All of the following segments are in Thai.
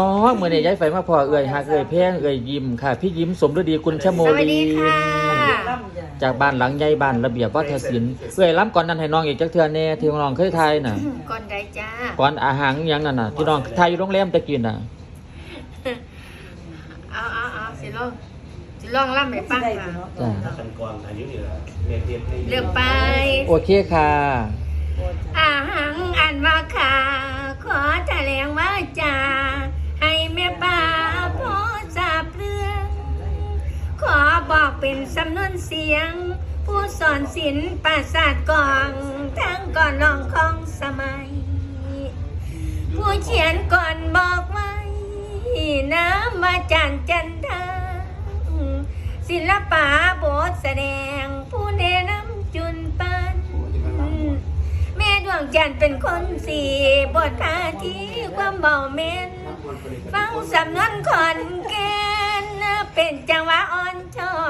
อ๋อเมื่อนี้ย้ายไฟมาพอเอ่ยหักเอ่ยแพงเอ่ยยิ้มค่ะ พี่ยิ้มสมฤดีกุลชโมสวัสลีดีค่ะ จากบ้านหลังใหญ่บ้านระเบียบวัฒนศิลป์เอ่ยล้ำก่อนนั้นให้น้องอีกจักเทื่อแน่ที่น้องเคยทายน่ะ ก่อนใดจ้า ก่อนอาหารหยังนั่นน่ะ ที่น้องทายอยู่โรงแรมตะกี้น่ะ เอาเอาเอาสิลองสิลองล่ำให้ฟังค่ะจ้ะขั้นก่อนอายุนี่แหละเรียนเรียนให้เลือกไป โอเคค่ะ เป็นสำนวนเสียง ผู้สอนศิลป์ประสาทกองทั้งก่อนลองของสมัย ผู้เขียนก่อนบอกไว้น้ำมาจานจันทาศิลปะบทแสดง ผู้แนะนำจุนปัน แม่ดวงจันทร์เป็นคนสีบทท่าทีความเบาเมนฟังสำนวนขอนแก่นเป็นจังหวะอ่อนช้อย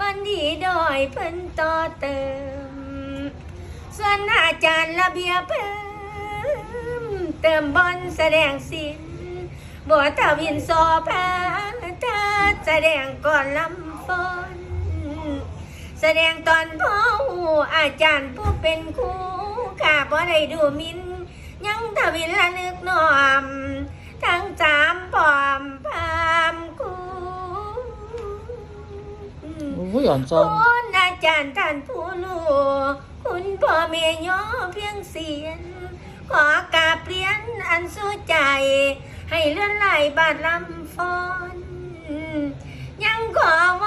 บันดีดอยเพิ่นต่อเติม ส่วนอาจารย์ระเบียบเพิ่มเติมบอลแสดงศิลป์บัวตาวินโซพาตาแสดงก่อนลำฟนแสดงตอนพ่อหูอาจารย์ผู้เป็นครูข้าบ่ได้ดูมิน ยังทวินละนึกน้อม อุ้ย่อนซองคุณอาจารย์ท่านผู้รู้คุณพ่อแม่ย่อเพียงเสียน ขอกาบเรียนอันสู้ใจ ให้เลื่อนไหลบาดลำฟอน ยังขอว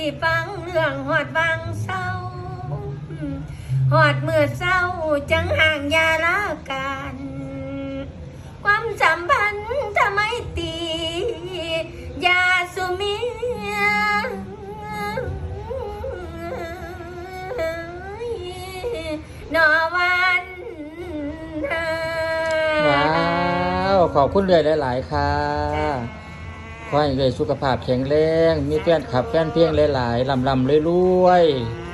สิฟังเรื่องหอดบางเศร้าหอดเมื่อเศร้าจังห่างยาลากัน ความสัมพันธ์ทำไมตียาสุเมียนอวันว้าว ขอบคุณเลยหลาย ๆ ค่ะ ขอให้เลยสุขภาพแข็งแรง มีแฟนขับแฟนเพียงหลายๆลำลำรวยๆ